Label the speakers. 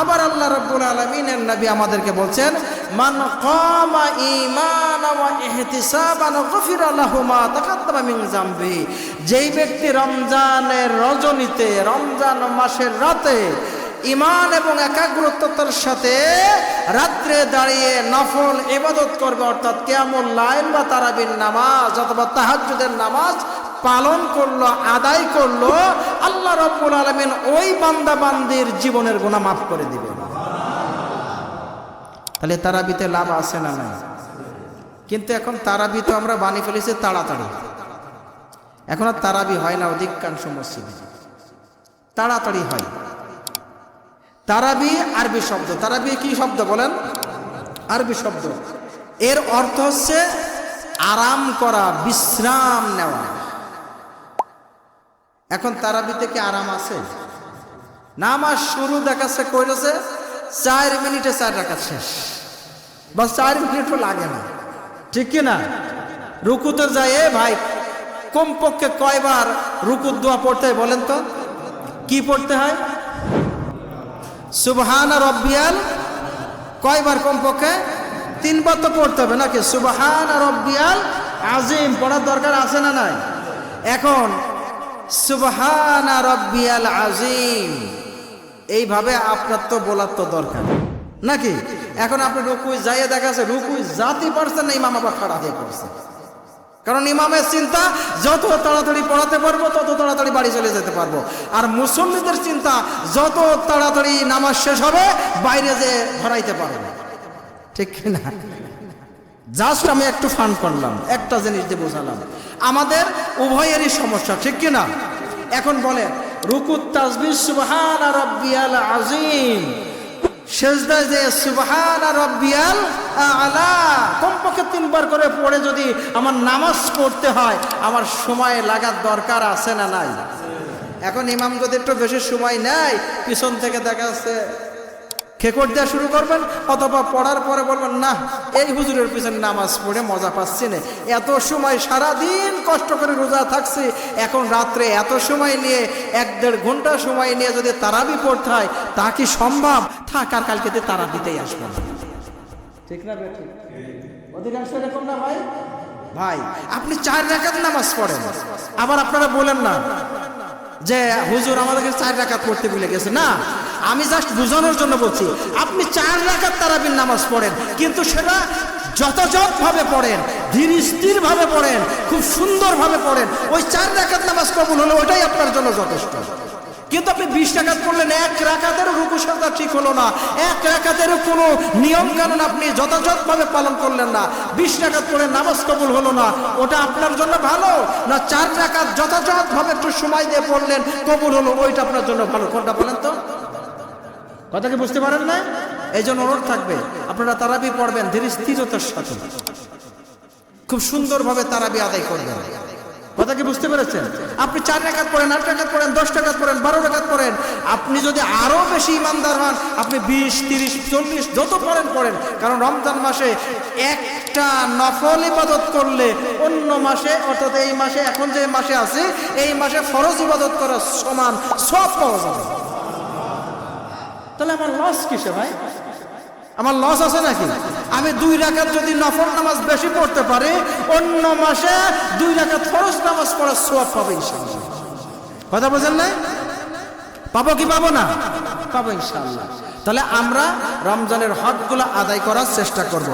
Speaker 1: আবার আল্লাহ রাব্বুল আলামিনের নবী আমাদেরকে বলছেন, মান যেই ব্যক্তি রমজানের রজনীতে, রমজান মাসের রাতে ইমান এবং একাগ্রতার সাথে রাত্রে দাঁড়িয়ে নফল এবাদত করবে, অর্থাৎ কিয়ামুল লাইন বা তারাবির নামাজ অথবা তাহাজ্জুদের নামাজ পালন করল, আদায় করল, আল্লাহ রব্বুল আলমিন ওই বান্দা বান্দির জীবনের গুণা মাফ করে দিবেন। তাহলে তারাবিতে লাভ আছে না নাই? কিন্তু এখন তারাবি তো আমরা বানিয়ে ফেলেছি তাড়াতাড়ি। এখন আর তারাবি হয় না, অধিকাংশ মসজিদে। তাড়াতাড়ি হয়। তারাবি আরবি শব্দ। তারাবি কি শব্দ বলেন? আরবি শব্দ। এর অর্থ হচ্ছে আরাম করা, বিশ্রাম নেওয়া। এখন তারাবিতে কি আরাম আছে। নামাজ শুরু দেখাচ্ছে করেছে চার মিনিটে চার রাখা শেষ। বা চার মিনিটও লাগে না। ঠিক কি না? রুকুতে যায়, এ ভাই, কমপক্ষে কয়বার রুকুর দোয়া পড়তে হয় বলেন তো? কি পড়তে হয়? সুবহান রব্বিয়াল, কয়বার কমপক্ষে? তিনবার তো পড়তে হবে নাকি? সুবহান রব্বিয়াল, আজিম, পড়ার দরকার আছে না নাই? এখন সুবহান রব্বিয়াল আজিম এইভাবে আপনার তো বলার তো দরকার। নাকি? এখন আপনি রুকুই যাইয়ে দেখাচ্ছে রুকুই জাতি পারছেন না, ইমাম আবার খাড়া হয়ে পড়ছে। কারণ ইমামের চিন্তা, যত তাড়াতাড়ি পড়াতে পারব, তত তাড়াতাড়ি বাড়ি চলে যেতে পারব। আর মুসল্লিদের চিন্তা, যত তাড়াতাড়ি নামাজ শেষ হবে, বাইরে যে ধরাইতে পারব। ঠিক না জাস্ট আমি একটু ফান করলাম, একটা জিনিস দিয়ে বোঝালাম। আমাদের উভয়েরই সমস্যা, ঠিক কি না? এখন বলেন রুকুত তাজবির সুবহান রব্বিয়াল আজিম সেজদায় যে সুবহান রব্বিয়াল আলা, কমপক্ষে তিনবার করে পড়ে যদি আমার নামাজ পড়তে হয়, আমার সময় লাগার দরকার আছে না নাই? এখন ইমাম যদি একটু বেশি সময় নেয়, পিছন থেকে দেখা যাচ্ছে খেকর দেওয়া শুরু করবেন, অথবা পড়ার পরে বলবেন, না, এই হুজুরের পিছনে নামাজ পড়ে মজা পাচ্ছি না। এত সময় সারাদিন কষ্ট করে রোজা থাকছি, এখন রাত্রে এত সময় নিয়ে, এক দেড় ঘণ্টা সময় নিয়ে যদি তারাবি পড়তে হয়, তা কি সম্ভব? থাক, আর তারা দিতেই আসব না। ঠিক না অধিকাংশ এরকম না ভাই? ভাই, আপনি চার রাকাত নামাজ পড়েন। আবার আপনারা বলেন না যে, হুজুর, আমাদেরকে চার রাকাত পড়তে ভুলে গেছে। না আমি জাস্ট বোঝানোর জন্য বলছি, আপনি চার রাকাত তারাবির নামাজ পড়েন, কিন্তু সেটা যথাযথভাবে পড়েন, ধীর স্থিরভাবে পড়েন, খুব সুন্দরভাবে পড়েন, ওই চার রাকাত নামাজ কবুল হলো ওটাই আপনার জন্য যথেষ্ট। কিন্তু আপনি বিশ টাকাত পড়লেন, এক রাখাতেরও রুকু সাজা ঠিক হলো না, এক রাখাতেরও কোনো নিয়ম কানুন আপনি যথাযথভাবে পালন করলেন না, বিশ টাকাত পড়ে নামাজ কবুল হলো না, ওটা আপনার জন্য ভালো? না চার রাকাত যথাযথভাবে একটু সময় দিয়ে পড়লেন, কবুল হলো, ওইটা আপনার জন্য ভালো, কোনটা বলেন তো? কথা কি বুঝতে পারেন না? এই জন্য অনুরোধ থাকবে, আপনারা তারাবি পড়বেন, ধীর স্থিরতার সাথে। খুব সুন্দরভাবে তারাবি আদায় করবেন। কথা কি বুঝতে পেরেছেন? আপনি চার টাকাত পড়েন, আট টাকাত পড়েন, দশ টাকাত পড়েন, বারো টাকাত পড়েন। আপনি যদি আরও বেশি ইমানদার হন, আপনি বিশ, তিরিশ, চল্লিশ, যত পড়েন পড়েন। কারণ রমজান মাসে একটা নফল ইবাদত করলে অন্য মাসে, অর্থাৎ এই মাসে, এখন যে মাসে আছে, এই মাসে ফরজ ইবাদত করার সমান সব পাওয়া যাবে। তাহলে আমার লস কিসে ভাই? আমার লস আছে নাকি? আমি দুই রাখার যদি নফর নামাজ বেশি পড়তে পারি, অন্য মাসে দুই রাখার ফরজ নামাজ পড়ার সোয়াব পাবে কথা বলছেন না পাবো কি পাবো না? পাবো ইনশাল্লাহ তাহলে আমরা রমজানের হকগুলো আদায় করার চেষ্টা করব।